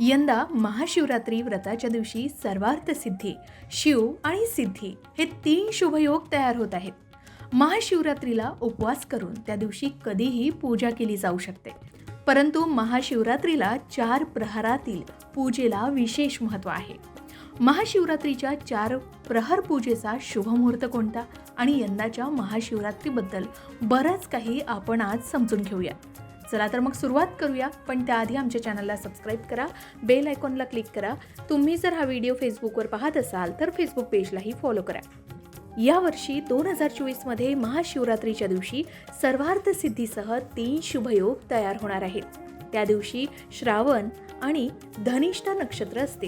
यंदा महाशिवरात्री व्रताच्या दिवशी सर्वार्थ सिद्धी शिव आणि सिद्धी हे तीन शुभयोग तयार होत आहेत. महाशिवरात्रीला उपवास करून त्या दिवशी कधीही पूजा केली जाऊ शकते. परंतु महाशिवरात्रीला चार प्रहरातील पूजेला विशेष महत्त्व आहे. महाशिवरात्रीच्या चार प्रहर पूजेचा शुभमुहूर्त कोणता? आणि यंदाच्या महाशिवरात्रीबद्दल बरंच काही आपण आज समजून घेऊया चला तर मग सुरुवात करूया. पण त्याआधी आमच्या चॅनलला सबस्क्राईब करा बेल आयकॉनला क्लिक करा. तुम्ही जर हा व्हिडिओ फेसबुकवर पाहत असाल तर फेसबुक पेजलाही फॉलो करा. यावर्षी दोन हजार चोवीसमध्ये महाशिवरात्रीच्या दिवशी सर्वार्थ सिद्धीसह तीन शुभयोग तयार होणार आहेत. त्या दिवशी श्रावण आणि धनिष्ठा नक्षत्र असते.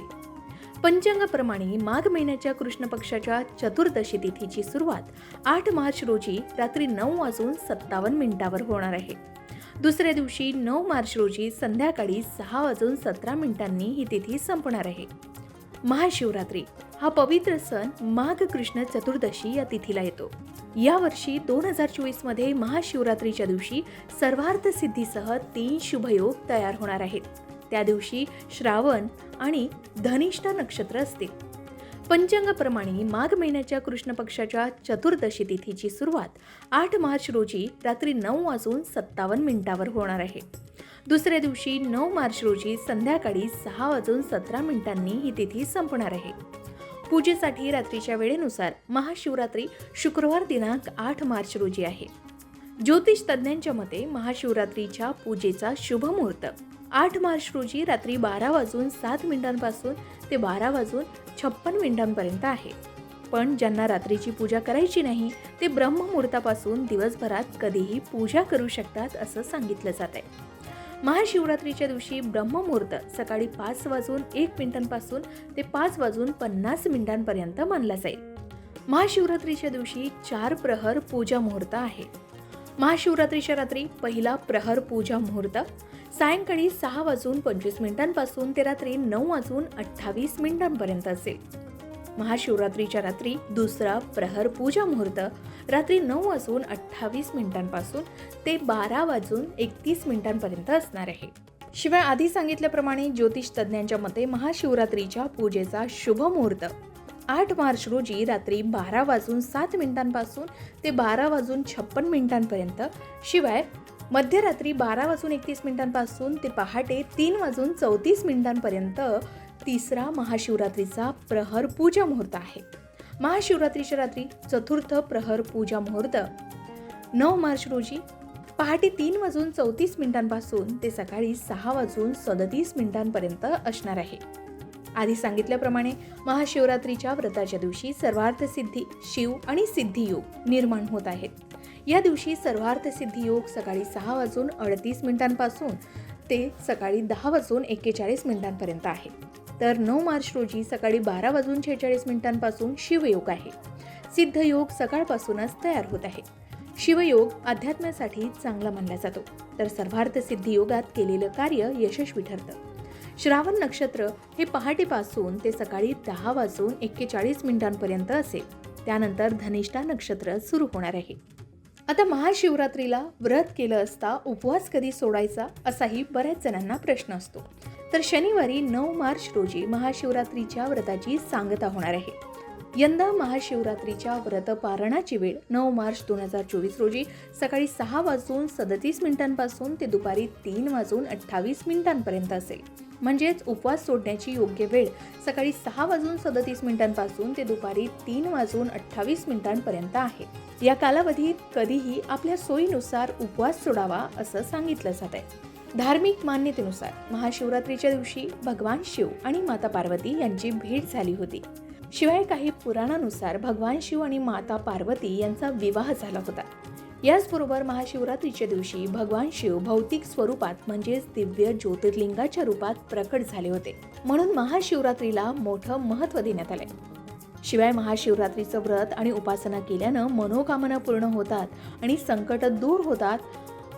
पंचांगाप्रमाणे माघ महिन्याच्या कृष्ण पक्षाच्या चतुर्दशी तिथीची सुरुवात आठ मार्च रोजी रात्री नऊ वाजून सत्तावन्न मिनिटावर होणार आहे. दुसऱ्या दिवशी नऊ मार्च रोजी संध्याकाळी सहा वाजून सतरा मिनिटांनी ही तिथी संपणार आहे. महाशिवरात्री. हा पवित्र सण माघ कृष्ण चतुर्दशी या तिथीला येतो. यावर्षी दोन हजार चोवीसमध्ये महाशिवरात्रीच्या दिवशी सर्वार्थ सिद्धीसह तीन शुभयोग तयार होणार आहेत. त्या दिवशी श्रावण आणि धनिष्ठ नक्षत्र असते. पंचांगाप्रमाणे माघ महिन्याच्या कृष्ण पक्षाच्या चतुर्दशी तिथीची सुरुवात आठ मार्च रोजी रात्री नऊ वाजून सत्तावन्न मिनिटावर होणार आहे. दुसऱ्या दिवशी नऊ मार्च रोजी संध्याकाळी सहा वाजून सतरा मिनिटांनी ही तिथी संपणार आहे. पूजेसाठी रात्रीच्या वेळेनुसार महाशिवरात्री शुक्रवार दिनांक आठ मार्च रोजी आहे. ज्योतिष तज्ज्ञांच्या मते महाशिवरात्रीच्या पूजेचा शुभ मुहूर्त. आठ मार्च रोजी रात्री बारा वाजून सात मिनिटांपासून ते बारा वाजून छप्पन मिनिटांपर्यंत आहे. पण ज्यांना रात्रीची पूजा करायची नाही ते ब्रह्ममुहूर्तापासून दिवसभरात कधीही पूजा करू शकतात असं सांगितलं जात आहे महाशिवरात्रीच्या दिवशी ब्रह्ममुहूर्त सकाळी पाच वाजून एक मिनिटांपासून ते पाच वाजून पन्नास मिनिटांपर्यंत मानला जाईल. महाशिवरात्रीच्या दिवशी चार प्रहर पूजा मुहूर्त आहे. महाशिवरात्रीच्या रात्री पहिला प्रहर पूजा मुहूर्त. सायंकाळी सहा वाजून पंचवीस मिनिटांपासून ते रात्री नऊ वाजून अठ्ठावीस मिनिटांपर्यंत असेल. महाशिवरात्रीच्या रात्री दुसरा प्रहर पूजा मुहूर्त. रात्री नऊ वाजून अठ्ठावीस मिनिटांपासून ते बारा वाजून एकतीस मिनिटांपर्यंत असणार आहे. शिवाय आधी सांगितल्याप्रमाणे ज्योतिष तज्ज्ञांच्या मते महाशिवरात्रीच्या पूजेचा शुभ मुहूर्त. आठ मार्च रोजी रात्री बारा वाजून सात मिनिटांपासून ते बारा वाजून छप्पन मिनिटांपर्यंत शिवाय मध्यरात्री बारा वाजून एकतीस मिनिटांपासून ते पहाटे तीन वाजून चौतीस मिनिटांपर्यंत तिसरा महाशिवरात्रीचा प्रहर पूजा मुहूर्त आहे. महाशिवरात्रीच्या रात्री चतुर्थ प्रहर पूजा मुहूर्त. नऊ मार्च रोजी पहाटे तीन वाजून चौतीस मिनिटांपासून ते सकाळी सहा वाजून सदतीस मिनिटांपर्यंत असणार आहे. आधी सांगितल्याप्रमाणे महाशिवरात्रीच्या व्रताच्या दिवशी सर्वार्थ सिद्धी शिव आणि सिद्धी योग निर्माण होत आहेत. या दिवशी सर्वार्थ सिद्धी योग सकाळी सहा वाजून अडतीस मिनिटांपासून ते सकाळी दहा वाजून एक्केचाळीस मिनिटांपर्यंत आहे. तर नऊ मार्च रोजी सकाळी बारा वाजून छेचाळीस मिनिटांपासून शिवयोग आहे. सिद्धयोग सकाळपासूनच तयार होत आहे. शिवयोग अध्यात्मासाठी चांगला मानला जातो. तर सर्वार्थ सिद्धी योगात केलेलं कार्य यशस्वी ठरतं. श्रावण नक्षत्र हे पहाटेपासून ते सकाळी दहा वाजून एक्केचाळीस मिनिटांपर्यंत असेल. त्यानंतर धनिष्ठा नक्षत्र सुरू होणार आहे. आता महाशिवरात्रीला व्रत केलं असता उपवास कधी सोडायचा असाही बऱ्याच जणांना प्रश्न असतो. तर शनिवारी नऊ मार्च रोजी महाशिवरात्रीच्या व्रताची सांगता होणार आहे. यंदा महाशिवरात्रीच्या व्रत पारणाची वेळ नऊ मार्च दोन हजार चोवीस रोजी सकाळी सहा वाजून सदतीस मिनिटांपासून ते दुपारी तीन वाजून अठ्ठावीस मिनिटांपर्यंत असेल. म्हणजेच उपवास सोडण्याची योग्य वेळ सकाळी सहा वाजून सदतीस मिनिटांपासून ते दुपारी तीन वाजून अठ्ठावीस मिनिटांपर्यंत आहे. या कालावधीत कधीही आपल्या सोयीनुसार उपवास सोडावा असं सांगितलं जात आहे धार्मिक मान्यतेनुसार महाशिवरात्रीच्या दिवशी भगवान शिव आणि माता पार्वती यांची भेट झाली होती. शिवाय काही पुराणानुसार भगवान शिव आणि माता पार्वती यांचा विवाह झाला होता. याचबरोबर महाशिवरात्रीच्या दिवशी भगवान शिव भौतिक स्वरूपात म्हणजेच दिव्य ज्योतिर्लिंगाच्या रूपात प्रकट झाले होते. म्हणून महाशिवरात्रीला मोठं महत्त्व देण्यात आलंय. शिवाय महाशिवरात्रीचं व्रत आणि उपासना केल्यानं मनोकामना पूर्ण होतात आणि संकट दूर होतात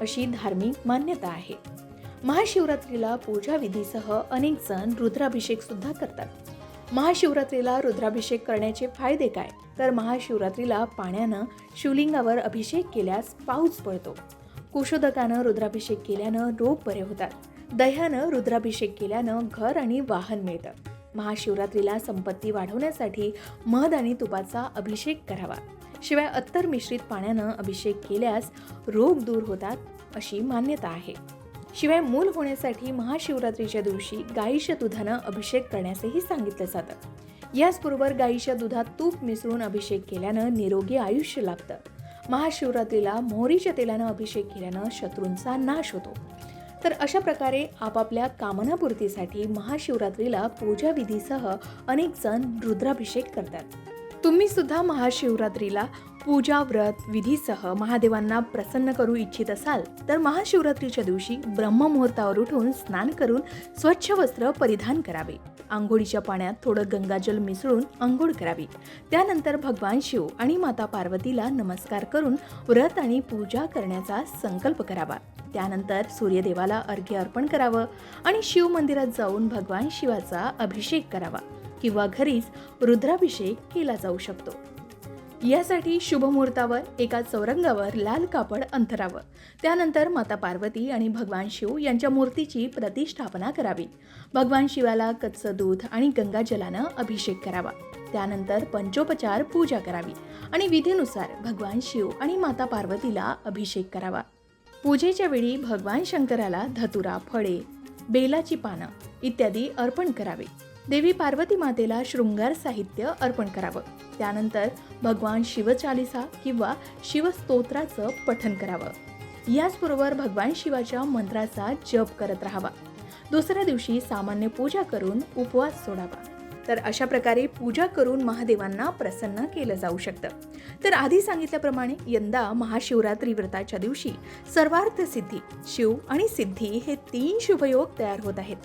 अशी धार्मिक मान्यता आहे. महाशिवरात्रीला पूजा विधीसह अनेक जण रुद्राभिषेक सुद्धा करतात. महाशिवरात्रीला रुद्राभिषेक करण्याचे फायदे काय? तर महाशिवरात्रीला पाण्यानं शिवलिंगावर अभिषेक केल्यास पाऊस पडतो. कुशोदकानं रुद्राभिषेक केल्यानं रोग बरे होतात. दह्यानं रुद्राभिषेक केल्यानं घर आणि वाहन मिळतं. महाशिवरात्रीला संपत्ती वाढवण्यासाठी मध आणि तुपाचा अभिषेक करावा. शिवाय अत्तर मिश्रित पाण्यानं अभिषेक केल्यास रोग दूर होतात अशी मान्यता आहे. शिवाय मूल होण्यासाठी महाशिवरात्रीच्या दिवशी गाईच्या दुधानं अभिषेक करण्यासही सांगितलं जातं. याचबरोबर गाईच्या दुधात तूप मिसळून अभिषेक केल्यानं निरोगी आयुष्य लाभतं महाशिवरात्रीला मोहरीच्या तेलानं अभिषेक केल्यानं शत्रूंचा नाश होतो. तर अशा प्रकारे आपापल्या कामनापूर्तीसाठी महाशिवरात्रीला पूजाविधीसह अनेक जण रुद्राभिषेक करतात. तुम्ही सुद्धा महाशिवरात्रीला पूजा व्रत विधीसह महादेवांना प्रसन्न करू इच्छित असाल तर महाशिवरात्रीच्या दिवशी ब्रह्ममुहूर्तावर उठून स्नान करून स्वच्छ वस्त्र परिधान करावे. आंघोळीच्या पाण्यात थोडं गंगाजल मिसळून आंघोळ करावी. त्यानंतर भगवान शिव आणि माता पार्वतीला नमस्कार करून व्रत आणि पूजा करण्याचा संकल्प करावा. त्यानंतर सूर्यदेवाला अर्घ्य अर्पण करावं आणि शिव मंदिरात जाऊन भगवान शिवाचा अभिषेक करावा किंवा घरीच रुद्राभिषेक केला जाऊ शकतो. यासाठी शुभमुहूर्तावर एका चौरंगावर लाल कापड अंथरावं. त्यानंतर माता पार्वती आणि भगवान शिव यांच्या मूर्तीची प्रतिष्ठापना करावी. भगवान शिवाला कच्चं दूध आणि गंगाजलानं अभिषेक करावा. त्यानंतर पंचोपचार पूजा करावी आणि विधीनुसार भगवान शिव आणि माता पार्वतीला अभिषेक करावा. पूजेच्या वेळी भगवान शंकराला धतुरा फळे बेलाची पानं इत्यादी अर्पण करावे. देवी पार्वती मातेला शृंगार साहित्य अर्पण करावं. त्यानंतर भगवान शिवचालिसा किंवा शिवस्तोत्राचं पठन करावं. याचबरोबर भगवान शिवाच्या मंत्राचा जप करत राहावा. दुसऱ्या दिवशी सामान्य पूजा करून उपवास सोडावा. तर अशा प्रकारे पूजा करून महादेवांना प्रसन्न केलं जाऊ शकतं. तर आधी सांगितल्याप्रमाणे यंदा महाशिवरात्री व्रताच्या दिवशी सर्वार्थ सिद्धी शिव आणि सिद्धी हे तीन शुभयोग तयार होत आहेत.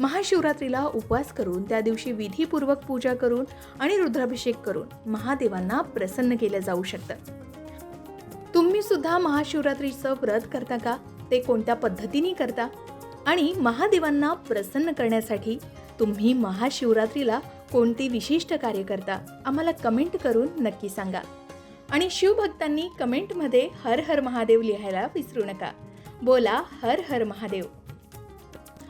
महाशिवरात्रीला उपवास करून त्या दिवशी विधीपूर्वक पूजा करून आणि रुद्राभिषेक करून महादेवांना प्रसन्न केलं जाऊ शकतं. तुम्ही सुद्धा महाशिवरात्रीचं व्रत करता का? ते कोणत्या पद्धतीने करता? आणि महादेवांना प्रसन्न करण्यासाठी तुम्ही महाशिवरात्रीला कोणती विशिष्ट कार्य करता? आम्हाला कमेंट करून नक्की सांगा. आणि शिवभक्तांनी कमेंटमध्ये हर हर महादेव लिहायला विसरू नका. बोला हर हर महादेव.